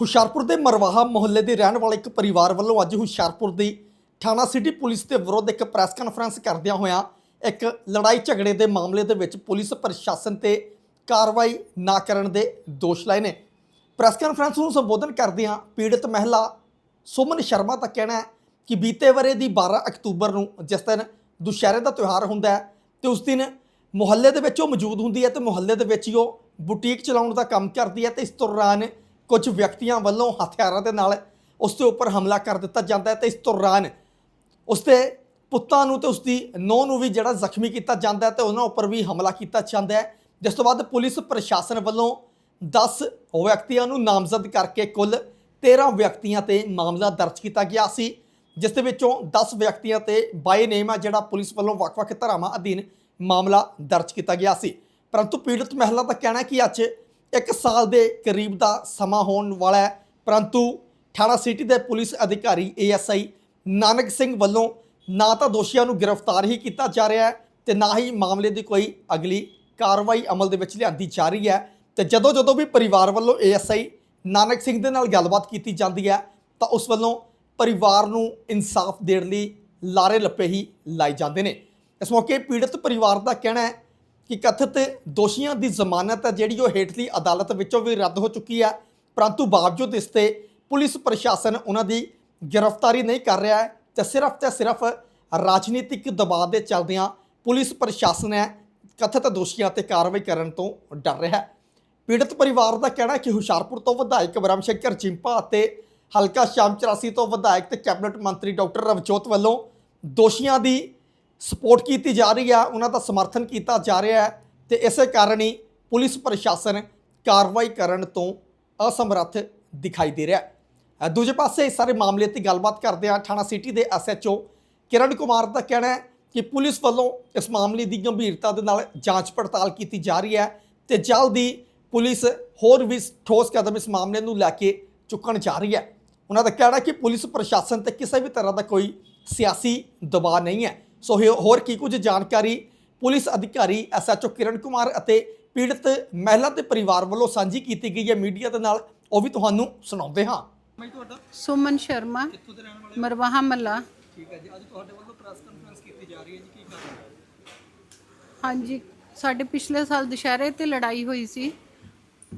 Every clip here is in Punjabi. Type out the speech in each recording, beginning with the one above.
ਹੁਸ਼ਿਆਰਪੁਰ ਦੇ ਮਰਵਾਹਾ ਮੁਹੱਲੇ ਦੇ ਰਹਿਣ ਵਾਲੇ ਇੱਕ ਪਰਿਵਾਰ ਵੱਲੋਂ ਅੱਜ ਹੁਸ਼ਿਆਰਪੁਰ ਦੀ ਥਾਣਾ ਸਿਟੀ ਪੁਲਿਸ ਦੇ ਵਿਰੁੱਧ ਇੱਕ ਪ੍ਰੈਸ ਕਾਨਫਰੰਸ ਕਰਦਿਆਂ ਹੋਇਆਂ ਇੱਕ ਲੜਾਈ ਝਗੜੇ ਦੇ ਮਾਮਲੇ ਦੇ ਵਿੱਚ ਪੁਲਿਸ ਪ੍ਰਸ਼ਾਸਨ ਤੇ ਕਾਰਵਾਈ ਨਾ ਕਰਨ ਦੇ ਦੋਸ਼ ਲਾਏ ਨੇ। ਪ੍ਰੈਸ ਕਾਨਫਰੰਸ ਨੂੰ ਸੰਬੋਧਨ ਕਰਦਿਆਂ ਪੀੜਤ ਮਹਿਲਾ ਸੁਮਨ ਸ਼ਰਮਾ ਦਾ ਕਹਿਣਾ ਹੈ ਕਿ ਬੀਤੇ ਵਰੇ ਦੀ 12 ਅਕਤੂਬਰ ਨੂੰ ਜਿਸ ਦਿਨ ਦੁਸ਼ਹਿਰੇ ਦਾ ਤਿਉਹਾਰ ਹੁੰਦਾ ਹੈ ਤੇ ਉਸ ਦਿਨ ਮੁਹੱਲੇ ਦੇ ਵਿੱਚ ਉਹ ਮੌਜੂਦ ਹੁੰਦੀ ਹੈ ਤੇ ਮੁਹੱਲੇ ਦੇ ਵਿੱਚ ਹੀ ਉਹ ਬੁਟੀਕ ਚਲਾਉਣ ਦਾ ਕੰਮ ਕਰਦੀ ਹੈ ਤੇ ਇਸ ਦੌਰਾਨ ਕੁਝ ਵਿਅਕਤੀਆਂ ਵੱਲੋਂ ਹਥਿਆਰਾਂ ਦੇ ਨਾਲ ਉਸ ਦੇ ਉੱਪਰ ਹਮਲਾ ਕਰ ਦਿੱਤਾ ਜਾਂਦਾ ਹੈ ਤੇ ਇਸ ਦੌਰਾਨ ਉਸ ਦੇ ਪੁੱਤਾਂ ਨੂੰ ਤੇ ਉਸ ਦੀ ਨੂੰਹ ਨੂੰ ਵੀ ਜਿਹੜਾ ਜ਼ਖਮੀ ਕੀਤਾ ਜਾਂਦਾ ਹੈ ਤੇ ਉਹਨਾਂ ਉੱਪਰ ਵੀ ਹਮਲਾ ਕੀਤਾ ਜਾਂਦਾ ਹੈ। ਜਿਸ ਤੋਂ ਬਾਅਦ ਪੁਲਿਸ ਪ੍ਰਸ਼ਾਸਨ ਵੱਲੋਂ 10 ਵਿਅਕਤੀਆਂ ਨੂੰ ਨਾਮਜ਼ਦ ਕਰਕੇ ਕੁੱਲ 13 ਵਿਅਕਤੀਆਂ ਤੇ ਮਾਮਲਾ ਦਰਜ ਕੀਤਾ ਗਿਆ ਸੀ, ਜਿਸ ਦੇ ਵਿੱਚੋਂ 10 ਵਿਅਕਤੀਆਂ ਤੇ ਬਾਈ ਨੇਮ ਆ ਜਿਹੜਾ ਪੁਲਿਸ ਵੱਲੋਂ ਵੱਖ-ਵੱਖ ਧਾਰਾਵਾਂ ਅਧੀਨ ਮਾਮਲਾ ਦਰਜ ਕੀਤਾ ਗਿਆ ਸੀ। ਪਰੰਤੂ ਪੀੜਤ ਮਹਿਲਾ ਦਾ ਕਹਿਣਾ ਹੈ ਕਿ ਅੱਜ ਇੱਕ ਸਾਲ ਦੇ ਕਰੀਬ ਦਾ ਸਮਾਂ ਹੋਣ ਵਾਲਾ ਹੈ। ਪਰੰਤੂ ਥਾਣਾ ਸਿਟੀ ਦੇ ਪੁਲਿਸ ਅਧਿਕਾਰੀ ਏਐਸਆਈ ਨਾਨਕ ਸਿੰਘ ਵੱਲੋਂ ਨਾ ਤਾਂ ਦੋਸ਼ੀਆਂ ਨੂੰ ਗ੍ਰਿਫਤਾਰ ਹੀ ਕੀਤਾ ਜਾ ਰਿਹਾ ਹੈ ਤੇ ਨਾ ਹੀ ਮਾਮਲੇ ਦੀ ਕੋਈ ਅਗਲੀ ਕਾਰਵਾਈ ਅਮਲ ਦੇ ਵਿੱਚ ਲਿਆਂਦੀ ਜਾ ਰਹੀ ਹੈ। ਤੇ ਜਦੋਂ ਜਦੋਂ ਵੀ ਪਰਿਵਾਰ ਵੱਲੋਂ ਏਐਸਆਈ ਨਾਨਕ ਸਿੰਘ ਦੇ ਨਾਲ ਗੱਲਬਾਤ ਕੀਤੀ ਜਾਂਦੀ ਹੈ, ਤਾਂ ਉਸ ਵੱਲੋਂ ਪਰਿਵਾਰ ਨੂੰ ਇਨਸਾਫ ਦੇਣ ਲਈ ਲਾਰੇ ਲੱਪੇ ਹੀ ਲਾਏ ਜਾਂਦੇ ਨੇ। ਇਸ ਮੌਕੇ ਪੀੜਤ ਪਰਿਵਾਰ ਦਾ ਕਹਿਣਾ ਹੈ ਕਿ ਕਥਿਤ ਦੋਸ਼ੀਆਂ ਦੀ ਜ਼ਮਾਨਤ ਹੈ ਜਿਹੜੀ ਉਹ ਹੇਠਲੀ ਅਦਾਲਤ ਵਿੱਚੋਂ ਵੀ ਰੱਦ ਹੋ ਚੁੱਕੀ ਹੈ। ਪਰੰਤੂ ਬਾਵਜੂਦ ਇਸ ਤੇ ਪੁਲਿਸ ਪ੍ਰਸ਼ਾਸਨ ਉਹਨਾਂ ਦੀ ਗ੍ਰਿਫਤਾਰੀ ਨਹੀਂ ਕਰ ਰਿਹਾ ਹੈ ਤੇ ਸਿਰਫ ਤੇ ਸਿਰਫ ਰਾਜਨੀਤਿਕ ਦਬਾਅ ਦੇ ਚੱਲਦਿਆਂ ਪੁਲਿਸ ਪ੍ਰਸ਼ਾਸਨ ਹੈ ਕਥਿਤ ਦੋਸ਼ੀਆਂ ਤੇ ਕਾਰਵਾਈ ਕਰਨ ਤੋਂ ਡਰ ਰਿਹਾ ਹੈ। ਪੀੜਤ ਪਰਿਵਾਰ ਦਾ ਕਹਿਣਾ ਹੈ ਕਿ ਹੁਸ਼ਿਆਰਪੁਰ ਤੋਂ ਵਿਧਾਇਕ ਬ੍ਰਹਮ ਸ਼ੰਕਰ ਚਿੰਪਾ ਅਤੇ ਹਲਕਾ ਸ਼ਾਮ 84 ਤੋਂ ਵਿਧਾਇਕ ਤੇ ਕੈਬਨਿਟ ਮੰਤਰੀ ਡਾਕਟਰ ਰਵਜੋਤ ਵੱਲੋਂ ਦੋਸ਼ੀਆਂ ਦੀ ਸਪੋਰਟ ਕੀਤੀ ਜਾ ਰਹੀ ਹੈ ਉਹਨਾਂ ਦਾ ਸਮਰਥਨ ਕੀਤਾ ਜਾ ਰਿਹਾ ਹੈ ਤੇ ਇਸੇ ਕਾਰਨ ਹੀ ਪੁਲਿਸ ਪ੍ਰਸ਼ਾਸਨ ਕਾਰਵਾਈ ਕਰਨ ਤੋਂ ਅਸਮਰੱਥ ਦਿਖਾਈ ਦੇ ਰਿਹਾ ਹੈ। ਦੂਜੇ ਪਾਸੇ ਇਸ ਸਾਰੇ ਮਾਮਲੇ ਤੇ ਗੱਲਬਾਤ ਕਰਦੇ ਹਾਂ ਥਾਣਾ ਸਿਟੀ ਦੇ ਐਸਐਚਓ ਕਿਰਨ ਕੁਮਾਰ ਦਾ ਕਹਿਣਾ ਹੈ ਕਿ ਪੁਲਿਸ ਵੱਲੋਂ ਇਸ ਮਾਮਲੇ ਦੀ ਗੰਭੀਰਤਾ ਦੇ ਨਾਲ ਜਾਂਚ ਪੜਤਾਲ ਕੀਤੀ ਜਾ ਰਹੀ ਹੈ ਤੇ ਜਲਦੀ ਪੁਲਿਸ ਹੋਰ ਵੀ ਠੋਸ ਕਦਮ ਇਸ ਮਾਮਲੇ ਨੂੰ ਲੈ ਕੇ ਚੁੱਕਣ ਜਾ ਰਹੀ ਹੈ। ਉਹਨਾਂ ਦਾ ਕਹਿਣਾ ਕਿ ਪੁਲਿਸ ਪ੍ਰਸ਼ਾਸਨ ਤੇ ਕਿਸੇ ਵੀ ਤਰ੍ਹਾਂ ਦਾ ਕੋਈ ਸਿਆਸੀ ਦਬਾਅ ਨਹੀਂ ਹੈ। ਸੋ ਇਹ ਹੋਰ ਕੀ ਕੁਝ ਜਾਣਕਾਰੀ ਪੁਲਿਸ ਅਧਿਕਾਰੀ ਐਸਐਚਓ ਕਿਰਨ ਕੁਮਾਰ ਅਤੇ ਪੀੜਤ ਮਹਿਲਾ ਤੇ ਪਰਿਵਾਰ ਵੱਲੋਂ ਸਾਂਝੀ ਕੀਤੀ ਗਈ ਹੈ ਮੀਡੀਆ ਦੇ ਨਾਲ ਉਹ ਵੀ ਤੁਹਾਨੂੰ ਸੁਣਾਉਂਦੇ ਹਾਂ। ਸੁਮਨ ਸ਼ਰਮਾ ਮਰਵਾਹਾ ਮੱਲਾ। ਠੀਕ ਹੈ ਜੀ ਅੱਜ ਤੁਹਾਡੇ ਵੱਲੋਂ ਪ੍ਰੈਸ ਕਾਨਫਰੰਸ ਕੀਤੀ ਜਾ ਰਹੀ ਹੈ ਜੀ ਕੀ ਕਾਰਨ ਹੈ? ਹਾਂਜੀ ਸਾਡੇ ਪਿਛਲੇ ਸਾਲ ਦੁਸ਼ਹਿਰੇ ਤੇ ਲੜਾਈ ਹੋਈ ਸੀ।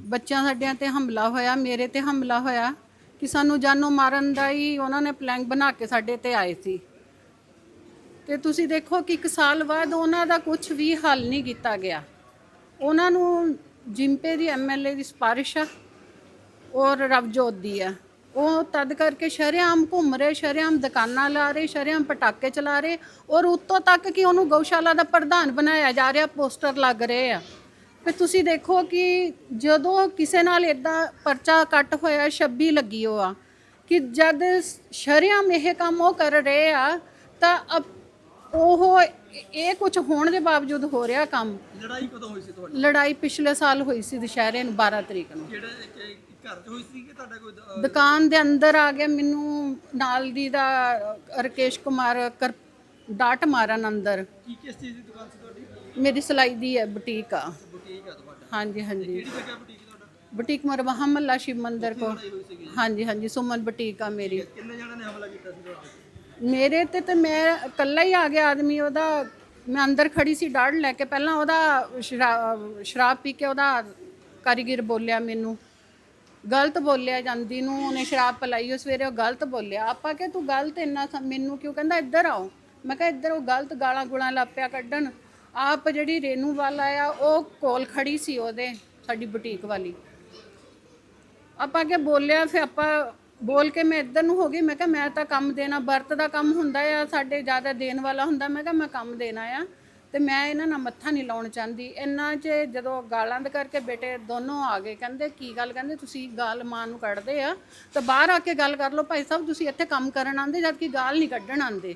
ਬੱਚਿਆਂ ਸਾਡਿਆਂ ਤੇ ਹਮਲਾ ਹੋਇਆ ਮੇਰੇ ਤੇ ਹਮਲਾ ਹੋਇਆ ਕਿ ਸਾਨੂੰ ਜਾਨੋਂ ਮਾਰਨ ਦਾ ਹੀ ਉਹਨਾਂ ਨੇ ਪਲਾਨ ਬਣਾ ਕੇ ਸਾਡੇ ਤੇ ਆਏ ਸੀ। ਤੇ ਤੁਸੀਂ ਦੇਖੋ ਕਿ ਇੱਕ ਸਾਲ ਬਾਅਦ ਉਹਨਾਂ ਦਾ ਕੁਝ ਵੀ ਹੱਲ ਨਹੀਂ ਕੀਤਾ ਗਿਆ। ਉਹਨਾਂ ਨੂੰ ਜਿੰਪੇ ਦੀ ਐਮਐਲਏ ਦੀ ਸਿਫਾਰਿਸ਼ ਆ ਔਰ ਰਵਜੋਤ ਦੀ ਆ। ਉਹ ਤਦ ਕਰਕੇ ਸ਼ਰੇਆਮ ਘੁੰਮ ਰਹੇ, ਸ਼ਰੇਆਮ ਦੁਕਾਨਾਂ ਲਾ ਰਹੇ, ਸ਼ਰੇਆਮ ਪਟਾਕੇ ਚਲਾ ਰਹੇ ਔਰ ਉੱਤੋਂ ਤੱਕ ਕਿ ਉਹਨੂੰ ਗਊਸ਼ਾਲਾ ਦਾ ਪ੍ਰਧਾਨ ਬਣਾਇਆ ਜਾ ਰਿਹਾ, ਪੋਸਟਰ ਲੱਗ ਰਹੇ ਆ। ਫਿਰ ਤੁਸੀਂ ਦੇਖੋ ਕਿ ਜਦੋਂ ਕਿਸੇ ਨਾਲ ਇਦਾਂ ਪਰਚਾ ਕੱਟ ਹੋਇਆ 26 ਲੱਗੀ ਉਹ ਆ ਕਿ ਜਦ ਸ਼ਰੇਆਮ ਇਹ ਕੰਮ ਉਹ ਕਰ ਰਹੇ ਆ ਤਾਂ ਅਬ ਉਹ ਇਹ ਕੁਝ ਹੋਣ ਦੇ ਬਾਵਜੂਦ ਹੋ ਰਿਹਾ ਕੰਮ। ਲੜਾਈ ਕਦੋਂ ਹੋਈ ਸੀ ਤੁਹਾਡੀ? ਲੜਾਈ ਪਿਛਲੇ ਸਾਲ ਹੋਈ ਸੀ ਦੁਸ਼ਹਿਰੇ ਨੂੰ 12 ਤਰੀਕ ਨੂੰ। ਕਿਹੜੇ ਕਿ- ਘਰ 'ਚ ਹੋਈ ਸੀ ਕਿ ਤੁਹਾਡਾ ਕੋਈ ਦ- ਦੁਕਾਨ ਦੇ ਅੰਦਰ ਆ ਗਿਆ ਮੈਨੂੰ ਨਾਲ ਦੀ ਦਾ ਰਕੇਸ਼ ਕੁਮਾਰ ਕਰ ਡਾਟ ਮਾਰਨ ਅੰਦਰ। ਕੀ ਕਿਸ ਚੀਜ਼ ਦੀ ਦੁਕਾਨ ਸੀ ਤੁਹਾਡੀ? ਮੇਰੀ ਸਿਲਾਈ ਦੀ ਹੈ ਬੁਟੀਕ ਆ। ਬੁਟੀਕ ਹੈ ਤੁਹਾਡਾ। ਹਾਂਜੀ ਹਾਂਜੀ। ਕਿਹੜੀ ਜਗ੍ਹਾ ਬੁਟੀਕ ਤੁਹਾਡਾ? ਬੁਟੀਕ ਸ਼ਿਵ ਮੰਦਿਰ ਕੋ ਹਾਂਜੀ ਹਾਂਜੀ ਸੁਮਨ ਬੁਟੀਕ ਆ ਮੇਰੀ। ਕਿੰਨੇ ਜਣਾਂ ਨੇ ਹਮਲਾ ਕੀਤਾ ਸੀ ਤੁਹਾਡੇ? ਮੇਰੇ ਤੇ ਤੇ ਮੈਂ ਇਕੱਲਾ ਹੀ ਆ ਗਿਆ ਆਦਮੀ, ਉਹਦਾ ਮੈਂ ਅੰਦਰ ਖੜੀ ਸੀ ਡਾੜ ਲੈ ਕੇ, ਪਹਿਲਾਂ ਉਹਦਾ ਸ਼ਰਾ- ਸ਼ਰਾਬ ਪੀ ਕੇ ਉਹਦਾ ਕਾਰੀਗਰ ਬੋਲਿਆ ਮੈਨੂੰ। ਗਲਤ ਬੋਲਿਆ ਜਾਂਦੀ ਨੂੰ, ਉਹਨੇ ਸ਼ਰਾਬ ਪਲਾਈ, ਉਹ ਸਵੇਰੇ ਉਹ ਗਲਤ ਬੋਲਿਆ। ਆਪਾਂ ਕਿ ਤੂੰ ਗਲਤ ਇੰਨਾ ਸਮ- ਮੈਨੂੰ ਕਿਉਂ ਕਹਿੰਦਾ, ਇੱਧਰ ਆਓ। ਮੈਂ ਕਿਹਾ, ਇੱਧਰ ਉਹ ਗਲਤ ਗਾਲਾਂ ਗੁਲਾਂ ਲਾਪਿਆ ਕੱਢਣ। ਆਪ ਜਿਹੜੀ ਰੇਨੂ ਵਾਲਾ ਆ ਉਹ ਕੋਲ ਖੜੀ ਸੀ ਉਹਦੇ, ਸਾਡੀ ਬੁਟੀਕ ਵਾਲੀ। ਆਪਾਂ ਕਿ ਬੋਲਿਆ, ਫਿਰ ਆਪਾਂ ਬੋਲ ਕੇ ਮੈਂ ਇੱਧਰ ਨੂੰ ਹੋ ਗਈ, ਮੈਂ ਕਿਹਾ ਮੈਂ ਤਾਂ ਕੰਮ ਦੇਣਾ, ਵਰਤ ਦਾ ਕੰਮ ਹੁੰਦਾ ਆ, ਸਾਡੇ ਜ਼ਿਆਦਾ ਦੇਣ ਵਾਲਾ ਹੁੰਦਾ, ਮੈਂ ਕਿਹਾ ਮੈਂ ਕੰਮ ਦੇਣਾ ਆ, ਤੇ ਮੈਂ ਇਹਨਾਂ ਨਾਲ ਮੱਥਾ ਨਹੀਂ ਲਾਉਣ ਚਾਹੁੰਦੀ। ਇੰਨਾ 'ਚ ਜਦੋਂ ਗਾਲਾਂ ਦੇ ਕਰਕੇ ਬੇਟੇ ਦੋਨੋਂ ਆ ਗਏ, ਕਹਿੰਦੇ ਕੀ ਗੱਲ, ਕਹਿੰਦੇ ਤੁਸੀਂ ਗਾਲ ਮਾਂ ਨੂੰ ਕੱਢਦੇ ਆ, ਤਾਂ ਬਾਹਰ ਆ ਕੇ ਗੱਲ ਕਰ ਲਓ, ਭਾਈ ਸਾਹਿਬ ਤੁਸੀਂ ਇੱਥੇ ਕੰਮ ਕਰਨ ਆਉਂਦੇ ਜਦ ਕਿ ਗਾਲ ਨਹੀਂ ਕੱਢਣ ਆਉਂਦੇ।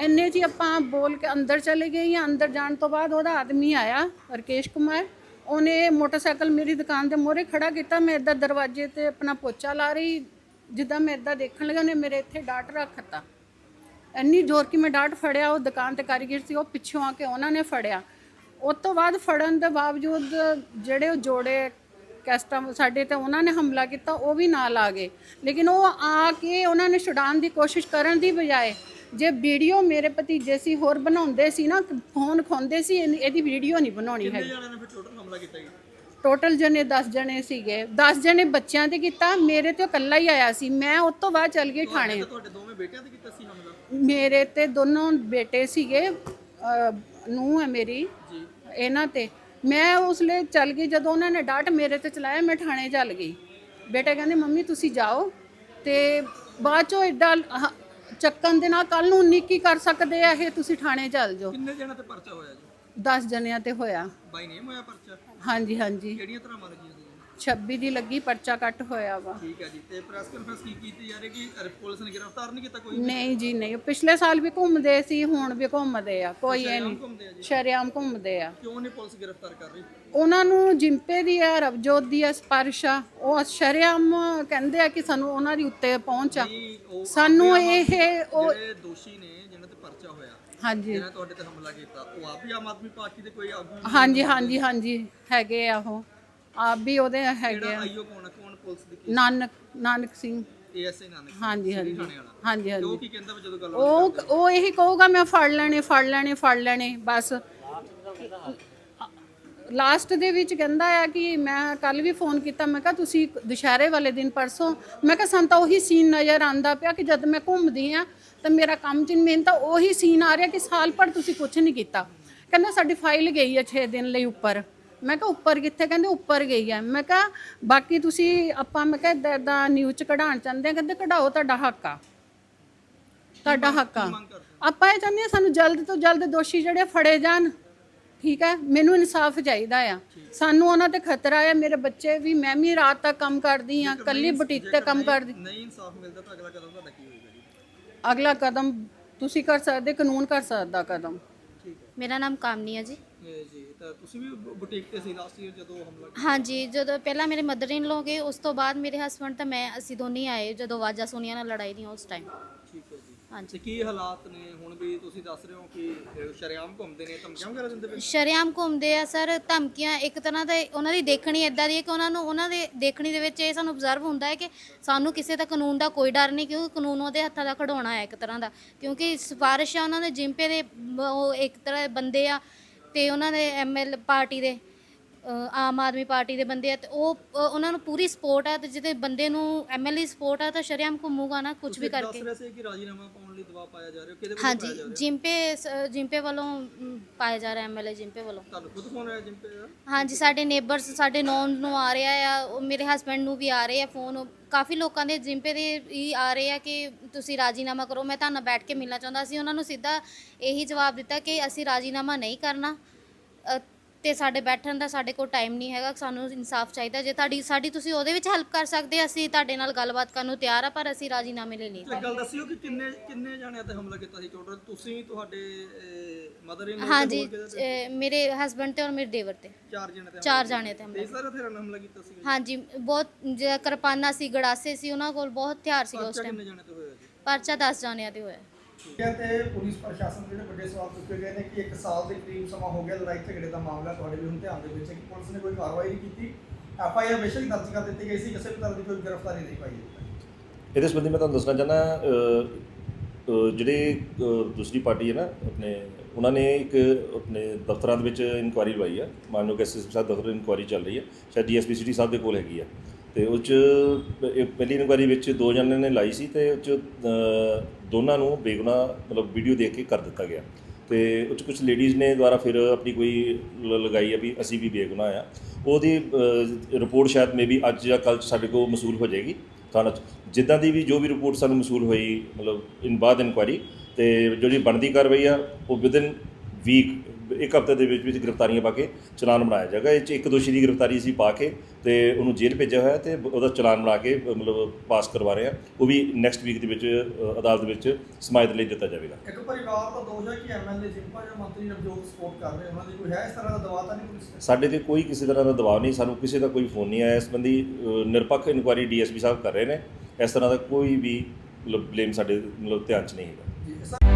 ਇੰਨੇ 'ਚ ਹੀ ਆਪਾਂ ਬੋਲ ਕੇ ਅੰਦਰ ਚਲੇ ਗਏ ਜਾਂ ਅੰਦਰ ਜਾਣ ਤੋਂ ਬਾਅਦ ਉਹਦਾ ਆਦਮੀ ਆਇਆ, ਰਕੇਸ਼ ਕੁਮਾਰ, ਉਹਨੇ ਮੋਟਰਸਾਈਕਲ ਮੇਰੀ ਦੁਕਾਨ ਦੇ ਮੋਹਰੇ ਖੜਾ ਕੀਤਾ, ਮੈਂ ਇੱਧਰ ਦਰਵਾਜ਼ੇ ਤੇ ਆਪਣਾ ਪੋਚਾ ਲਾ ਰਹੀ ਜਿੱਦਾਂ ਮੈਂ ਇੱਦਾਂ ਦੇਖਣ ਲੱਗਾ ਉਹਨੇ ਮੇਰੇ ਇੱਥੇ ਡਾਟ ਰੱਖਤਾ। ਇੰਨੀ ਜ਼ੋਰ ਕੀ ਮੈਂ ਡਾਟ ਫੜਿਆ ਉਹ ਦੁਕਾਨ ਤੇ ਕਾਰੀਗਰ ਸੀ ਉਹ ਪਿੱਛੋਂ ਆ ਕੇ ਉਹਨਾਂ ਨੇ ਫੜਿਆ। ਉਸ ਤੋਂ ਬਾਅਦ ਫੜਨ ਦੇ ਬਾਵਜੂਦ ਜਿਹੜੇ ਉਹ ਜੋੜੇ ਕੈਸਟਾਂ ਸਾਡੇ ਤੇ ਉਹਨਾਂ ਨੇ ਹਮਲਾ ਕੀਤਾ ਉਹ ਵੀ ਨਾਲ ਆ ਗਏ। ਲੇਕਿਨ ਉਹ ਆ ਕੇ ਉਹਨਾਂ ਨੇ ਛੁਡਾਉਣ ਦੀ ਕੋਸ਼ਿਸ਼ ਕਰਨ ਦੀ ਬਜਾਏ ਜੇ ਵੀਡੀਓ ਮੇਰੇ ਭਤੀਜੇ ਸੀ ਹੋਰ ਬਣਾਉਂਦੇ ਸੀ ਨਾ ਫੋਨ ਖੋਂਦੇ ਸੀ ਇਹਦੀ ਵੀਡੀਓ ਨਹੀਂ ਬਣਾਉਣੀ ਹੈਗੀ। ਜਣਿਆਂ ਨੇ ਫਿਰ ਟੋਟਲ ਹਮਲਾ ਕੀਤਾ ਜੀ? ਟੋਟਲ ਜਣੇ 10 ਜਣੇ ਸੀਗੇ। 10 ਜਣੇ ਬੱਚਿਆਂ ਤੇ ਕੀਤਾ ਮੇਰੇ ਤੇ ਇਕੱਲਾ ਹੀ ਆਇਆ ਸੀ। ਮੈਂ ਉਸ ਤੋਂ ਬਾਅਦ ਚਲ ਗਈ ਥਾਣੇ। ਤੁਹਾਡੇ ਦੋਵੇਂ ਬੇਟਿਆਂ ਤੇ ਕੀਤਾ ਸੀ ਹਮਲਾ? ਮੇਰੇ ਤੇ ਦੋਨੋਂ ਬੇਟੇ ਸੀਗੇ ਨੂੰ ਹੈ ਮੇਰੀ। ਜੀ। ਇਹਨਾਂ ਤੇ। ਮੈਂ ਉਸ ਲਈ ਚੱਲ ਗਈ ਜਦੋਂ ਉਹਨਾਂ ਨੇ ਡਾਟ ਮੇਰੇ ਤੇ ਚਲਾਇਆ ਮੈਂ ਥਾਣੇ ਚੱਲ ਗਈ। ਬੇਟੇ ਕਹਿੰਦੇ ਮੰਮੀ ਤੁਸੀਂ ਜਾਓ। ਤੇ ਬਾਅਦ ਚੋਂ ਹ- ਚੱਕਣ ਦੇ ਨਾਲ ਕੱਲ ਨੂੰ ਉਨੀ ਕੀ ਕਰ ਸਕਦੇ ਆ ਇਹ ਤੁਸੀਂ ਥਾਣੇ ਚੱਲ ਜਾਓ। ਕਿੰਨੇ ਜਣਾਂ ਤੇ ਪਰਚਾ ਹੋਇਆ ਜੀ? 10 ਜਣਿਆਂ ਤੇ ਹੋਇਆ। ਬਾਈ ਨੇਮ ਹੋਇਆ ਪਰਚਾ? ਹਾਂਜੀ ਹਾਂਜੀ। ਕਿਹੜੀਆਂ ਤਰ੍ਹਾਂ ਮਾਰ ਗਈਆਂ ਸੀ? 26 ਦੀ ਲੱਗੀ ਪਰਚਾ ਕੱਟ ਹੋਇਆ ਵਾ। ਠੀਕ ਹੈ ਜੀ ਤੇ ਪ੍ਰੈਸ ਕਾਨਫਰੰਸ ਕੀ ਕੀਤੀ ਜਾ ਰਹੀ ਕਿ ਪੁਲਿਸ ਨੇ ਗ੍ਰਿਫਤਾਰ ਨਹੀਂ ਕੀਤਾ ਕੋਈ? ਨਹੀਂ ਜੀ ਨਹੀਂ। ਪਿਛਲੇ ਸਾਲ ਵੀ ਘੁੰਮਦੇ ਸੀ ਹੁਣ ਵੀ ਘੁੰਮਦੇ ਆ। ਕੋਈ ਇਹ ਨਹੀਂ। ਘੁੰਮਦੇ ਆ ਜੀ। ਸ਼ਰੇਆਮ ਘੁੰਮਦੇ ਆ। ਕਿਉਂ ਨਹੀਂ ਪੁਲਿਸ ਗ੍ਰਿਫਤਾਰ ਕਰ ਰਹੀ? ਉਹਨਾਂ ਨੂੰ ਜਿੰਪੇ ਦੀ ਆ ਰਵਜੋਤ ਦੀ ਆ ਸਪਰਸ਼ ਆ। ਉਹ ਸ਼ਰੇਆਮ ਕਹਿੰਦੇ ਆ ਕਿ ਸਾਨੂੰ ਉਹਨਾਂ ਦੀ ਉੱਤੇ ਪਹੁੰਚ ਆ। ਨਹੀਂ ਉਹ ਸਾਨੂੰ ਇਹ ਉਹ ਜਿਹੜੇ ਦੋਸ਼ੀ ਨੇ ਜਿਨ੍ਹਾਂ ਤੇ ਪਰਚਾ ਹੋਇਆ ਹਾਂਜੀ। ਜਿਹਨਾਂ ਤੁਹਾਡੇ ਤੇ ਹਮਲਾ ਕੀਤਾ ਉਹ ਆਪ ਹੀ ਆਮ ਆਦਮੀ ਪਾਰਟੀ ਦੇ ਕੋਈ ਆਗੂ ਹਾਂਜੀ ਹਾਂਜੀ ਹਾਂਜੀ ਹੈਗੇ ਆ ਉਹ। ਆਪ ਵੀ ਉਹਦੇ ਹੈਗੇ ਜਿਹੜਾ ਆ ਆਈਓ ਕੌਣ ਆ? ਕੌਣ ਪੁਲਿਸ ਦੀ ਨਾਨਕ ਨਾਨਕ ਸਿੰਘ। ਨਾਨਕ ਹਾਂਜੀ ਹਾਂਜੀ ਥਾਣੇ ਵਾਲਾ ਹਾਂਜੀ ਤੇ ਹਾਂਜੀ ਉਹ ਕੀ ਕਹਿੰਦਾ ਵਾ ਜਦੋਂ ਗੱਲ ਉਹ ਉਹ ਇਹੀ ਕਹੂਗਾ ਮੈਂ ਫੜ ਲੈਣੇ ਫੜ ਲੈਣੇ ਫੜ ਲੈਣੇ ਬਸ। ਲਾਸਟ ਦੇ ਵਿੱਚ ਕਹਿੰਦਾ ਆ ਕਿ ਮੈਂ ਕੱਲ ਵੀ ਫੋਨ ਕੀਤਾ ਮੈਂ ਕਿਹਾ ਤੁਸੀਂ ਦੁਸ਼ਹਿਰੇ ਵਾਲੇ ਦਿਨ ਪਰਸੋਂ ਮੈਂ ਕਿਹਾ ਸਾਨੂੰ ਤਾਂ ਉਹੀ ਸੀਨ ਨਜ਼ਰ ਆਂਦਾ ਪਿਆ ਕਿ ਜਦ ਮੈਂ ਘੁੰਮਦੀ ਆ ਤਾਂ ਮੇਰਾ ਕੰਮ ਚ ਮੇਨ ਤਾਂ ਉਹੀ ਸੀਨ ਆ ਰਿਹਾ ਕਿ ਸਾਲ ਭਰ ਤੁਸੀਂ ਕੁਝ ਨਹੀਂ ਕੀਤਾ। ਕਹਿੰਦਾ ਸਾਡੀ ਫਾਈਲ ਗਈ ਹੈ 6 ਦਿਨ ਲਈ ਉੱਪਰ। ਮੈਂ ਕਿਹਾ ਉੱਪਰ ਕਿੱਥੇ? ਕਹਿੰਦੇ ਉੱਪਰ ਗਈ ਹੈ ਮੈਂ ਕਿਹਾ ਬਾਕੀ ਤੁਸੀਂ ਆਪਾਂ ਮੈਂ ਕਿਹਾ ਏਦਾਂ ਏਦਾਂ ਨਿਊਜ਼ ਚ ਕਢਾਉਣ ਚਾਹੁੰਦੇ ਆ। ਕਹਿੰਦੇ ਕਢਾਓ ਤੁਹਾਡਾ ਹੱਕ ਆ। ਤੁਹਾਡਾ ਹੱਕ ਆ। ਆਪਾਂ ਇਹ ਚਾਹੁੰਦੇ ਹਾਂ ਸਾਨੂੰ ਜਲਦ ਤੋਂ ਜਲਦ ਦੋਸ਼ੀ ਜਿਹੜੇ ਫੜੇ ਜਾਣ। ਠੀਕ ਹੈ ਮੈਨੂੰ ਇਨਸਾਫ ਚਾਹੀਦਾ ਆ। ਸਾਨੂੰ ਉਹਨਾਂ ਤੇ ਖਤਰਾ ਆ। ਮੇਰੇ ਬੱਚੇ ਵੀ ਮੈਂ ਵੀ ਰਾਤ ਤੱਕ ਕੰਮ ਕਰਦੀ ਆ। ਕੱਲੀ ਬੁਟੀਕ ਤੇ ਕੰਮ ਕਰਦੀ। ਨਹੀਂ ਇਨਸਾਫ ਮਿਲਦਾ ਤਾਂ ਅਗਲਾ ਕਦਮ ਤੁਹਾਡਾ ਕੀ ਹੋਏਗਾ। ਅਗਲਾ ਕਦਮ ਤੁਸੀਂ ਕਰ ਸਕਦੇ ਕਾਨੂੰਨ ਕਰ ਸਕਦਾ ਕਦਮ। ਠੀਕ ਹੈ। ਮੇਰਾ ਨਾਮ ਕਾਮਨੀ ਹੈ ਜੀ। ਇਹ ਜੀ ਤਾਂ ਤੁਸੀਂ ਵੀ ਬੁਟੀਕ ਤੇ ਸੀ ਲਾਸਟ ਈਅਰ ਜਦੋਂ ਹਮਲਾ ਕੀਤਾ? ਹਾਂਜੀ ਜਦੋਂ ਪਹਿਲਾਂ ਮੇਰੇ ਮਦਰ ਇਨ ਲੋ ਗਏ ਉਸ ਤੋਂ ਬਾਅਦ ਮੇਰੇ ਹਸਬੰਡ ਤਾਂ ਮੈਂ ਅਸੀਂ ਦੋਨੇ ਆਏ ਜਦੋਂ ਵਾਜਾ ਸੁਣੀਆਂ ਨਾਲ ਲੜਾਈ ਦੀਆਂ ਉਸ ਟਾਈਮ ਹਾਂਜੀ। ਤੇ ਕੀ ਹਾਲਾਤ ਨੇ? ਹੁਣ ਵੀ ਤੁਸੀਂ ਦੱਸ ਰਹੇ ਹੋ ਕਿ ਸ਼ਰੇਆਮ ਘੁੰਮਦੇ ਨੇ ਧਮਕੀਆਂ ਵਗੈਰਾ ਦਿੰਦੇ ਪਏ ਸ਼ਰੇਆਮ ਘੁੰਮਦੇ ਆ ਸਰ ਧਮਕੀਆਂ ਇੱਕ ਤਰ੍ਹਾਂ ਦਾ ਉਹਨਾਂ ਦੀ ਦੇਖਣੀ ਇਦਾਂ ਦੀ ਹੈ ਕਿ ਉਹਨਾਂ ਨੂੰ ਉਹਨਾਂ ਦੇ ਦੇਖਣੀ ਦੇ ਵਿੱਚ ਇਹ ਸਾਨੂੰ ਅਬਜ਼ਰਵ ਹੁੰਦਾ ਹੈ ਕਿ ਸਾਨੂੰ ਕਿਸੇ ਦਾ ਕਾਨੂੰਨ ਦਾ ਕੋਈ ਡਰ ਨਹੀਂ ਕਿਉਂਕਿ ਕਾਨੂੰਨ ਉਹਦੇ ਹੱਥਾਂ ਦਾ ਖੜਾਉਣਾ ਹੈ ਇੱਕ ਤਰ੍ਹਾਂ ਦਾ। ਕਿਉਂਕਿ ਸਿਫਾਰਿਸ਼ ਆ ਉਹਨਾਂ ਦੇ ਜਿੰਪੇ ਦੇ ਉਹ ਇੱਕ ਤਰ੍ਹਾਂ ਦੇ ਬੰਦੇ ਆ ਤੇ ਉਹਨਾਂ ਦੇ ਐਮਐਲ ਪਾਰਟੀ ਦੇ। ਆਮ ਆਦਮੀ ਪਾਰਟੀ ਦੇ ਬੰਦੇ ਆ ਤੇ ਉਹ ਉਹਨਾਂ ਨੂੰ ਪੂਰੀ ਸਪੋਰਟ ਆ ਤੇ ਜਿਹਦੇ ਬੰਦੇ ਨੂੰ ਐਮਐਲਏ ਸਪੋਰਟ ਆ ਤਾਂ ਸ਼ਰੇਆਮ ਘੁੰਮੂਗਾ ਨਾ ਕੁਝ ਵੀ ਕਰਕੇ ਦੱਸ ਰਹੇ ਸੀ ਕਿ ਰਾਜੀਨਾਮਾ ਪਾਉਣ ਲਈ ਦਬਾਅ ਪਾਇਆ ਜਾ ਰਿਹਾ ਕਿਹਦੇ ਵੱਲੋਂ ਹਾਂਜੀ ਪਾਇਆ ਜਾ ਰਿਹਾ? ਜਿੰਪੇ ਸ- ਜਿੰਪੇ ਵੱਲੋਂ ਪਾਇਆ ਜਾ ਰਿਹਾ ਐਮਐਲਏ ਜਿੰਪੇ ਵੱਲੋਂ। ਤੁਹਾਨੂੰ ਖੁਦ ਫੋਨ ਆਇਆ ਜਿੰਪੇ ਦਾ? ਹਾਂਜੀ ਸਾਡੇ ਨੇਬਰਸ ਸਾਡੇ ਨੌਨ ਨੂੰ ਆ ਰਿਹਾ ਆ ਉਹ ਮੇਰੇ ਹਸਬੰਡ ਨੂੰ ਵੀ ਆ ਰਹੇ ਆ ਫੋਨ ਕਾਫੀ ਲੋਕਾਂ ਦੇ ਜਿੰਪੇ ਦੇ ਹੀ ਆ ਰਹੇ ਆ ਕਿ ਤੁਸੀਂ ਰਾਜੀਨਾਮਾ ਕਰੋ ਮੈਂ ਤੁਹਾਨੂੰ ਬੈਠ ਕੇ ਮਿਲਣਾ ਚਾਹੁੰਦਾ ਸੀ ਉਹਨਾਂ ਨੂੰ ਸਿੱਧਾ ਇਹੀ ਜਵਾਬ ਦਿੱਤਾ ਕਿ ਅਸੀਂ ਰਾਜੀਨਾਮਾ ਨਹੀਂ ਕਰਨਾ। ਤੇ ਸਾਡੇ ਬੈਠਣ ਦਾ ਸਾਡੇ ਕੋਲ ਟਾਈਮ ਨਹੀਂ ਹੈਗਾ ਸਾਨੂੰ ਇਨਸਾਫ ਚਾਹੀਦਾ। ਜੇ ਤੁਹਾਡੀ ਸਾਡੀ ਤੁਸੀਂ ਉਹਦੇ ਵਿੱਚ ਹੈਲਪ ਕਰ ਸਕਦੇ ਅਸੀਂ ਤੁਹਾਡੇ ਨਾਲ ਗੱਲਬਾਤ ਕਰਨ ਨੂੰ ਤਿਆਰ ਆ ਪਰ ਅਸੀਂ ਰਾਜੀਨਾਮੇ ਲਈ ਨਹੀਂ ਤੇ ਗੱਲ ਦੱਸਿਓ ਕਿ ਕਿੰਨੇ ਕਿੰਨੇ ਜਾਣਿਆਂ ਤੇ ਹਮਲਾ ਕੀਤਾ ਸੀ ਟੋਟਲ ਤੁਸੀਂ ਤੁਹਾਡੇ ਮਦਰ ਇਨ ਹਾਂਜੀ ਅ, ਮੇਰੇ ਹਸਬੰਡ ਤੇ ਔਰ ਮੇਰੇ ਦੇਵਰ ਤੇ। ਚਾਰ ਜਣੇ ਤੇ ਚਾਰ ਜਾਣੇ ਤੇ ਹਮਲਾ ਇਸ ਤਰ੍ਹਾਂ ਹਥਿਆਰਾਂ ਨਾਲ ਹਮਲਾ ਕੀਤਾ ਸੀ। ਹਾਂਜੀ ਬਹੁਤ ਜਿਹੜਾ ਕਿਰਪਾਨਾਂ ਸੀ ਗੜਾਸੇ ਸੀ ਉਹਨਾਂ ਕੋਲ ਬਹੁਤ ਹਥਿਆਰ ਸੀ ਉਸ ਟਾਈਮ ਕਿੰਨੇ ਜਾਣੇ ਤੇ ਹੋਇਆ ਜੀ? ਪਰਚਾ 10 ਜਾਣਿਆਂ ਤੇ ਹੋਇਆ। ਤੇ ਪੁਲਿਸ ਪ੍ਰਸ਼ਾਸਨ ਦੇ ਜਿਹੜੇ ਵੱਡੇ ਸਵਾਲ ਚੁੱਕੇ ਗਏ ਨੇ ਕਿ ਇੱਕ ਸਾਲ ਦੇ ਕਰੀਬ ਸਮਾਂ ਹੋ ਗਿਆ ਲੜਾਈ ਝਗੜੇ ਦਾ ਮਾਮਲਾ ਤੁਹਾਡੇ ਵੀ ਹੁਣ ਧਿਆਨ ਦੇ ਵਿੱਚ ਹੈ ਕਿ ਪੁਲਿਸ ਨੇ ਕੋਈ ਕਾਰਵਾਈ ਨਹੀਂ ਕੀਤੀ। ਐਫ ਆਈ ਆਰ ਬੇਸ਼ੱਕ ਦਰਜ ਕਰ ਦਿੱਤੀ ਗਈ ਸੀ, ਕਿਸੇ ਵੀ ਤਰ੍ਹਾਂ ਦੀ ਕੋਈ ਗ੍ਰਿਫਤਾਰੀ ਨਹੀਂ ਪਾਈ ਇਹਦੇ ਸੰਬੰਧੀ ਮੈਂ ਤੁਹਾਨੂੰ ਦੱਸਣਾ ਚਾਹੁੰਦਾ ਜਿਹੜੇ ਦੂਸਰੀ ਪਾਰਟੀ ਹੈ ਨਾ, ਆਪਣੇ, ਉਹਨਾਂ ਨੇ ਇੱਕ ਆਪਣੇ ਦਫ਼ਤਰਾਂ ਦੇ ਵਿੱਚ ਇਨਕੁਆਇਰੀ ਲਵਾਈ ਆ। ਮਾਨਯੋਗ ਐਸਐਸਪੀ ਸਾਹਿਬ ਦਫ਼ਤਰ ਇਨਕੁਆਇਰੀ ਚੱਲ ਰਹੀ ਹੈ ਸ਼ਾਇਦ ਡੀਐਸਪੀ ਸਿਟੀ ਸਾਹਿਬ ਦੇ ਕੋਲ ਹੈਗੀ ਆ। ਤੇ ਉਹ 'ਚ ਪਹਿਲੀ ਇਨਕੁਆਇਰੀ ਵਿੱਚ ਦੋ ਜਣੇ ਨੇ ਲਾਈ ਸੀ ਤੇ ਉਹ 'ਚ ਦੋਨਾਂ ਨੂੰ ਬੇਗੁਨਾਹ, ਮਤਲਬ ਵੀਡੀਓ ਦੇਖ ਕੇ ਕਰ ਦਿੱਤਾ ਗਿਆ। ਤੇ ਉਹ 'ਚ ਕੁਝ ਲੇਡੀਜ਼ ਨੇ ਦੁਆਰਾ ਫਿਰ ਆਪਣੀ ਕੋਈ ਲ- ਲਗਾਈ ਆ ਵੀ ਅਸੀਂ ਵੀ ਬੇਗੁਨਾਹ ਆ। ਉਹਦੀ ਰਿਪੋਰਟ ਸ਼ਾਇਦ ਮੇਬੀ ਅੱਜ ਜਾਂ ਕੱਲ੍ਹ 'ਚ ਸਾਡੇ ਕੋਲ ਮਸੂਲ ਹੋ ਜਾਏਗੀ ਥਾਣਾ 'ਚ। ਜਿੱਦਾਂ ਦੀ ਵੀ ਜੋ ਵੀ ਰਿਪੋਰਟ ਸਾਨੂੰ ਮਸੂਲ ਹੋਈ, ਮਤਲਬ ਇਨ ਬਾਅਦ ਇਨਕੁਆਇਰੀ ਤੇ ਜਿਹੜੀ ਬਣਦੀ ਕਾਰਵਾਈ ਆ, ਉਹ ਵਿਦਨ ਵੀਕ ਇੱਕ ਹਫ਼ਤੇ ਦੇ ਵਿੱਚ ਵਿੱਚ ਗ੍ਰਿਫਤਾਰੀਆਂ ਪਾ ਕੇ ਚਲਾਨ ਬਣਾਇਆ ਜਾਏਗਾ। ਇਹ 'ਚ ਇੱਕ ਦੋਸ਼ੀ ਦੀ ਗ੍ਰਿਫਤਾਰੀ ਅਸੀਂ ਪਾ ਕੇ ਤੇ ਉਹਨੂੰ ਜੇਲ੍ਹ ਭੇਜਿਆ ਹੋਇਆ ਤੇ ਉਹਦਾ ਚਲਾਨ ਬਣਾ ਕੇ ਮਤਲਬ ਪਾਸ ਕਰਵਾ ਰਹੇ ਆ ਉਹ ਵੀ ਨੈਕਸਟ ਵੀਕ ਦੇ ਵਿੱਚ ਅਦਾਲਤ ਵਿੱਚ ਸਮਾਇਤ ਲਈ ਦਿੱਤਾ ਜਾਵੇਗਾ। ਇੱਕ ਪਰਿਵਾਰ ਦਾ ਦੋਸ਼ ਹੈ ਕਿ ਐਮਐਲਏ ਜਿੰਪਾ ਜਾਂ ਮੰਤਰੀ ਨਵਜੋਤ ਸਪੋਰਟ ਕਰ ਰਹੇ ਉਹਨਾਂ ਦੀ ਕੋਈ ਹੈ ਇਸ ਤਰ੍ਹਾਂ ਦਾ ਦਬਾਅ ਤਾਂ ਨਹੀਂ ਪੁਲਿਸ ਸਾਡੇ ਤੇ ਕੋਈ ਕਿਸੇ ਤਰ੍ਹਾਂ ਦਾ ਦਬਾਅ ਨਹੀਂ। ਸਾਨੂੰ ਕਿਸੇ ਦਾ ਕੋਈ ਫੋਨ ਨਹੀਂ ਆਇਆ। ਇਸ ਸੰਬੰਧੀ ਨਿਰਪੱਖ ਇਨਕੁਆਇਰੀ ਡੀਐਸਪੀ ਸਾਹਿਬ ਕਰ ਰਹੇ ਨੇ। ਇਸ ਤਰ੍ਹਾਂ ਦਾ ਕੋਈ ਵੀ ਮਤਲਬ ਬਲੇਮ ਸਾਡੇ ਮਤਲਬ ਧਿਆਨ 'ਚ ਨਹੀਂ ਹੈਗਾ।